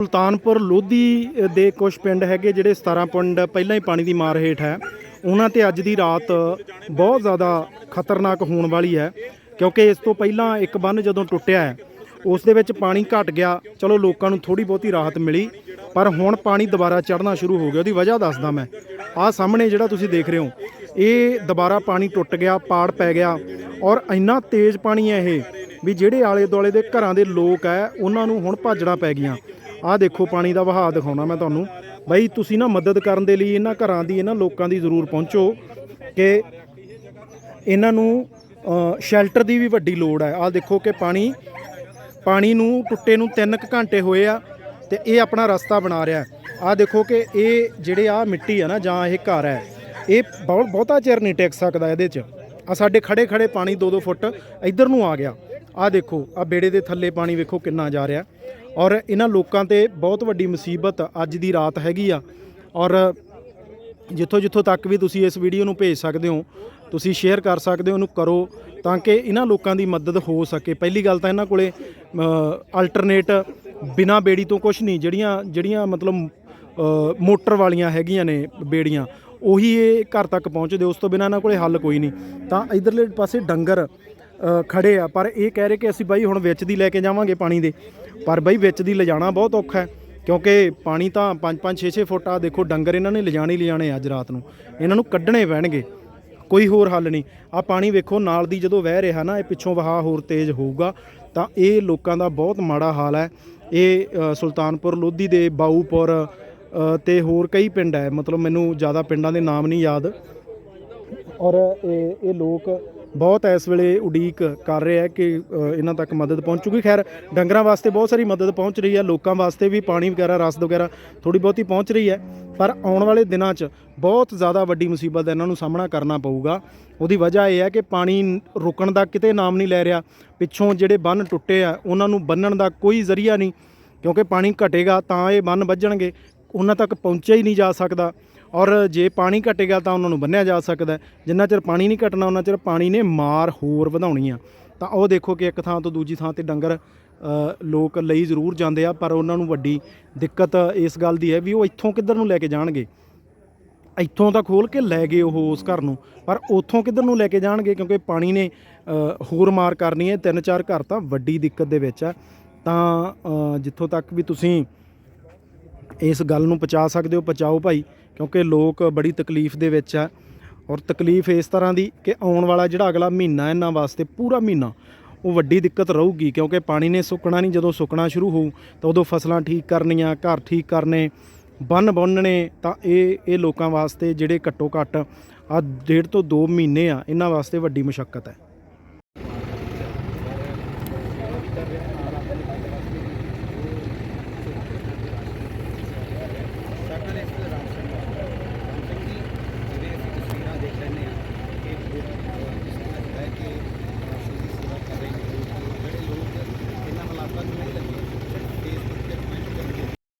ਸੁਲਤਾਨਪੁਰ ਲੋਧੀ ਦੇ ਕੁਝ ਪਿੰਡ ਹੈਗੇ ਜਿਹੜੇ 17 ਪਿੰਡ ਪਹਿਲਾਂ ਹੀ ਪਾਣੀ ਦੀ ਮਾਰ ਹੇਠ ਹੈ। ਉਹਨਾਂ ਤੇ ਅੱਜ ਦੀ ਰਾਤ ਬਹੁਤ ਜ਼ਿਆਦਾ ਖਤਰਨਾਕ ਹੋਣ ਵਾਲੀ ਹੈ, ਕਿਉਂਕਿ ਇਸ ਤੋਂ ਪਹਿਲਾਂ ਇੱਕ ਬੰਨ ਜਦੋਂ ਟੁੱਟਿਆ ਹੈ, ਉਸ ਦੇ ਵਿੱਚ ਪਾਣੀ ਘਟ ਗਿਆ। ਚਲੋ ਲੋਕਾਂ ਨੂੰ ਥੋੜੀ ਬਹੁਤੀ ਰਾਹਤ ਮਿਲੀ, ਪਰ ਹੁਣ ਪਾਣੀ ਦੁਬਾਰਾ ਚੜ੍ਹਨਾ ਸ਼ੁਰੂ ਹੋ ਗਿਆ। ਉਹਦੀ ਵਜ੍ਹਾ ਦੱਸਦਾ ਮੈਂ। ਆਹ ਸਾਹਮਣੇ ਜਿਹੜਾ ਤੁਸੀਂ ਦੇਖ ਰਹੇ ਹੋ, ਇਹ ਦੁਬਾਰਾ ਪਾਣੀ ਟੁੱਟ ਗਿਆ, ਪਾੜ ਪੈ ਗਿਆ ਔਰ ਇੰਨਾ ਤੇਜ਼ ਪਾਣੀ ਹੈ ਇਹ ਵੀ ਜਿਹੜੇ ਆਲੇ ਦੁਆਲੇ ਦੇ ਘਰਾਂ ਦੇ ਲੋਕ ਹੈ, ਉਹਨਾਂ ਨੂੰ ਹੁਣ ਭਾਜੜਾ ਪੈ ਗਈਆਂ। ਆਹ ਦੇਖੋ, ਪਾਣੀ ਦਾ ਵਹਾਅ ਦਿਖਾਉਣਾ ਮੈਂ ਤੁਹਾਨੂੰ। ਬਾਈ, ਤੁਸੀਂ ਨਾ ਮਦਦ ਕਰਨ ਦੇ ਲਈ ਇਹਨਾਂ ਘਰਾਂ ਦੀ, ਇਹਨਾਂ ਲੋਕਾਂ ਦੀ ਜ਼ਰੂਰ ਪਹੁੰਚੋ ਕਿ ਇਹਨਾਂ ਨੂੰ ਸ਼ੈਲਟਰ ਦੀ ਵੀ ਵੱਡੀ ਲੋੜ ਹੈ। ਆਹ ਦੇਖੋ ਕਿ ਪਾਣੀ ਪਾਣੀ ਨੂੰ ਟੁੱਟੇ ਨੂੰ 3 ਘੰਟੇ ਹੋਏ ਆ ਤੇ ਇਹ ਆਪਣਾ ਰਸਤਾ ਬਣਾ ਰਿਹਾ ਆਹ ਦੇਖੋ ਕਿ ਇਹ ਜਿਹੜੇ ਆ ਮਿੱਟੀ ਆ ਨਾ, ਜਾਂ ਇਹ ਘਰ ਹੈ, ਇਹ ਬਹੁਤ ਬਹੁਤਾ ਚਿਰ ਨਹੀਂ ਟਿਕ ਸਕਦਾ ਇਹਦੇ 'ਚ। ਆ ਸਾਡੇ ਖੜੇ ਖੜੇ ਪਾਣੀ 2-2 ਫੁੱਟ ਇੱਧਰ ਨੂੰ ਆ ਗਿਆ। ਆਹ ਦੇਖੋ ਆ ਬੇੜੇ ਦੇ ਥੱਲੇ ਪਾਣੀ ਵੇਖੋ ਕਿੰਨਾ ਜਾ ਰਿਹਾ। ਔਰ ਇਹਨਾਂ ਲੋਕਾਂ ਤੇ ਬਹੁਤ ਵੱਡੀ ਮੁਸੀਬਤ ਅੱਜ ਦੀ ਰਾਤ ਹੈਗੀ ਆ। ਔਰ ਜਿੱਥੋਂ ਜਿੱਥੋਂ ਤੱਕ ਵੀ ਤੁਸੀਂ ਇਸ ਵੀਡੀਓ ਨੂੰ ਭੇਜ ਸਕਦੇ ਹੋ, ਤੁਸੀਂ ਸ਼ੇਅਰ ਕਰ ਸਕਦੇ ਹੋ, ਉਹਨੂੰ ਕਰੋ ਤਾਂ ਕਿ ਇਹਨਾਂ ਲੋਕਾਂ ਦੀ ਮਦਦ ਹੋ ਸਕੇ। ਪਹਿਲੀ ਗੱਲ ਤਾਂ ਇਹਨਾਂ ਕੋਲੇ ਅਲਟਰਨੇਟ ਬਿਨਾ ਬੇੜੀ ਤੋਂ ਕੁਝ ਨਹੀਂ, ਜਿਹੜੀਆਂ ਜਿਹੜੀਆਂ ਮਤਲਬ ਮੋਟਰ ਵਾਲੀਆਂ ਹੈਗੀਆਂ ਨੇ ਬੇੜੀਆਂ, ਉਹੀ ਇਹ ਘਰ ਤੱਕ ਪਹੁੰਚਦੇ, ਉਸ ਤੋਂ ਬਿਨਾ ਇਹਨਾਂ ਕੋਲੇ ਹੱਲ ਕੋਈ ਨਹੀਂ। ਤਾਂ ਇਧਰਲੇ ਪਾਸੇ ਡੰਗਰ ਖੜੇ ਆ। ਪਰ ਇਹ ਕਹਿ ਰਹੇ ਕਿ ਅਸੀਂ ਬਾਈ ਹੁਣ ਵਿੱਚ ਦੀ ਲੈ ਕੇ ਜਾਵਾਂਗੇ ਪਾਣੀ ਦੇ। ਪਰ ਬਾਈ ਵਿੱਚ ਦੀ ਲਿਜਾਣਾ ਬਹੁਤ ਔਖਾ ਹੈ ਕਿਉਂਕਿ ਪਾਣੀ ਤਾਂ 5-5 6-6 ਫੁੱਟ ਆ। ਦੇਖੋ ਡੰਗਰ ਇਹਨਾਂ ਨੇ ਲਿਜਾਣੇ ਲਿਜਾਣੇ ਅੱਜ ਰਾਤ ਨੂੰ। ਇਹਨਾਂ ਨੂੰ ਕੱਢਣੇ ਪੈਣਗੇ ਕੋਈ ਹੋਰ ਹੱਲ ਨਹੀਂ। ਆ ਪਾਣੀ ਵੇਖੋ ਨਾਲ ਦੀ ਜਦੋਂ ਵਹਿ ਰਿਹਾ ਨਾ ਇਹ ਪਿੱਛੋਂ ਵਹਾਅ ਹੋਰ ਤੇਜ਼ ਹੋਊਗਾ ਤਾਂ ਇਹ ਲੋਕਾਂ ਦਾ ਬਹੁਤ ਮਾੜਾ ਹਾਲ ਹੈ। ਇਹ ਸੁਲਤਾਨਪੁਰ ਲੋਧੀ ਦੇ ਬਾਊਪੁਰ ਅ, ਤੇ ਹੋਰ ਕਈ ਪਿੰਡ ਹੈ। ਮਤਲਬ ਮੈਨੂੰ ਜ਼ਿਆਦਾ ਪਿੰਡਾਂ ਦੇ ਨਾਮ ਨਹੀਂ ਯਾਦ। ਔਰ ਇਹ ਇਹ ਲੋਕ ਬਹੁਤ ਇਸ ਵੇਲੇ ਉਡੀਕ ਕਰ ਰਿਹਾ ਆ ਕਿ ਇਹਨਾਂ ਤੱਕ ਮਦਦ ਪਹੁੰਚ ਪਹੁੰਚੂਗੀ ਖੈਰ, ਡੰਗਰਾਂ ਵਾਸਤੇ ਬਹੁਤ ਸਾਰੀ ਮਦਦ ਪਹੁੰਚ ਰਹੀ ਹੈ, ਲੋਕਾਂ ਵਾਸਤੇ ਵੀ ਪਾਣੀ ਵਗੈਰਾ, ਰਸ ਵਗੈਰਾ ਥੋੜੀ ਬਹੁਤੀ ਪਹੁੰਚ ਰਹੀ ਹੈ। ਪਰ ਆਉਣ ਵਾਲੇ ਦਿਨਾਂ 'ਚ ਬਹੁਤ ਜ਼ਿਆਦਾ ਵੱਡੀ ਮੁਸੀਬਤ ਦਾ ਇਹਨਾਂ ਨੂੰ ਸਾਹਮਣਾ ਕਰਨਾ ਪਊਗਾ। ਉਹਦੀ ਵਜ੍ਹਾ ਇਹ ਹੈ ਕਿ ਪਾਣੀ ਰੁਕਣ ਦਾ ਕਿਤੇ ਨਾਮ ਨਹੀਂ ਲੈ ਰਿਹਾ। ਪਿੱਛੋਂ ਜਿਹੜੇ ਬੰਨ ਟੁੱਟੇ ਆ, ਉਹਨਾਂ ਨੂੰ ਬੰਨਣ ਦਾ ਕੋਈ ਜ਼ਰੀਆ ਨਹੀਂ। ਕਿਉਂਕਿ ਪਾਣੀ ਘਟੇਗਾ ਤਾਂ ਇਹ ਬੰਨ ਵੱਜਣਗੇ। ਉਹਨਾਂ ਤੱਕ ਪਹੁੰਚਿਆ ਹੀ ਨਹੀਂ ਜਾ ਸਕਦਾ। ਔਰ ਜੇ ਪਾਣੀ ਘਟੇਗਾ ਤਾਂ ਉਹਨਾਂ ਨੂੰ ਬੰਨਿਆ ਜਾ ਸਕਦਾ ਜਿੰਨਾ ਚਿਰ ਪਾਣੀ ਨਹੀਂ ਘਟਣਾ, ਉਹਨਾਂ ਚਿਰ ਪਾਣੀ ਨੇ ਮਾਰ ਹੋਰ ਵਧਾਉਣੀ ਆ ਤਾਂ ਉਹ ਦੇਖੋ ਕਿ ਇੱਕ ਥਾਂ ਤੋਂ ਦੂਜੀ ਥਾਂ ਤੇ ਡੰਗਰ ਲੋਕ ਲਈ ਜ਼ਰੂਰ ਜਾਂਦੇ ਆ, ਪਰ ਉਹਨਾਂ ਨੂੰ ਵੱਡੀ ਦਿੱਕਤ ਇਸ ਗੱਲ ਦੀ ਹੈ ਵੀ ਉਹ ਇੱਥੋਂ ਕਿੱਧਰ ਨੂੰ ਲੈ ਕੇ ਜਾਣਗੇ। ਇੱਥੋਂ ਤਾਂ ਖੋਲ ਕੇ ਲੈ ਗਏ ਉਹ ਉਸ ਘਰ ਨੂੰ, ਪਰ ਉੱਥੋਂ ਕਿੱਧਰ ਨੂੰ ਲੈ ਕੇ ਜਾਣਗੇ? ਕਿਉਂਕਿ ਪਾਣੀ ਨੇ ਹੋਰ ਮਾਰ ਕਰਨੀ ਹੈ। ਤਿੰਨ ਚਾਰ ਘਰ ਤਾਂ ਵੱਡੀ ਦਿੱਕਤ ਦੇ ਵਿੱਚ ਆ। ਤਾਂ ਜਿੱਥੋਂ ਤੱਕ ਵੀ ਤੁਸੀਂ ਇਸ ਗੱਲ ਨੂੰ ਪਹੁੰਚਾ ਸਕਦੇ ਹੋ, ਪਹੁੰਚਾਓ ਭਾਈ। ਕਿਉਂਕਿ ਲੋਕ ਬੜੀ ਤਕਲੀਫ ਦੇ ਵਿੱਚ ਆ। ਔਰ ਤਕਲੀਫ ਇਸ ਤਰ੍ਹਾਂ ਦੀ ਕਿ ਆਉਣ ਵਾਲਾ ਜਿਹੜਾ ਅਗਲਾ ਮਹੀਨਾ ਇਹਨਾਂ ਵਾਸਤੇ ਪੂਰਾ ਮਹੀਨਾ, ਉਹ ਵੱਡੀ ਦਿੱਕਤ ਰਹੂਗੀ। ਕਿਉਂਕਿ ਪਾਣੀ ਨੇ ਸੁੱਕਣਾ ਨਹੀਂ, ਜਦੋਂ ਸੁੱਕਣਾ ਸ਼ੁਰੂ ਹੋਊ, ਤਾਂ ਉਦੋਂ ਫਸਲਾਂ ਠੀਕ ਕਰਨੀਆਂ, ਘਰ ਠੀਕ ਕਰਨੇ, ਬੰਨ ਬੰਨਣੇ ਤਾਂ ਇਹ ਇਹ ਲੋਕਾਂ ਵਾਸਤੇ ਜਿਹੜੇ ਘੱਟੋ ਘੱਟ ਆ, ਡੇਢ ਤੋਂ 2 ਮਹੀਨੇ ਆ, ਇਹਨਾਂ ਵਾਸਤੇ ਵੱਡੀ ਮੁਸ਼ਕਲ ਹੈ।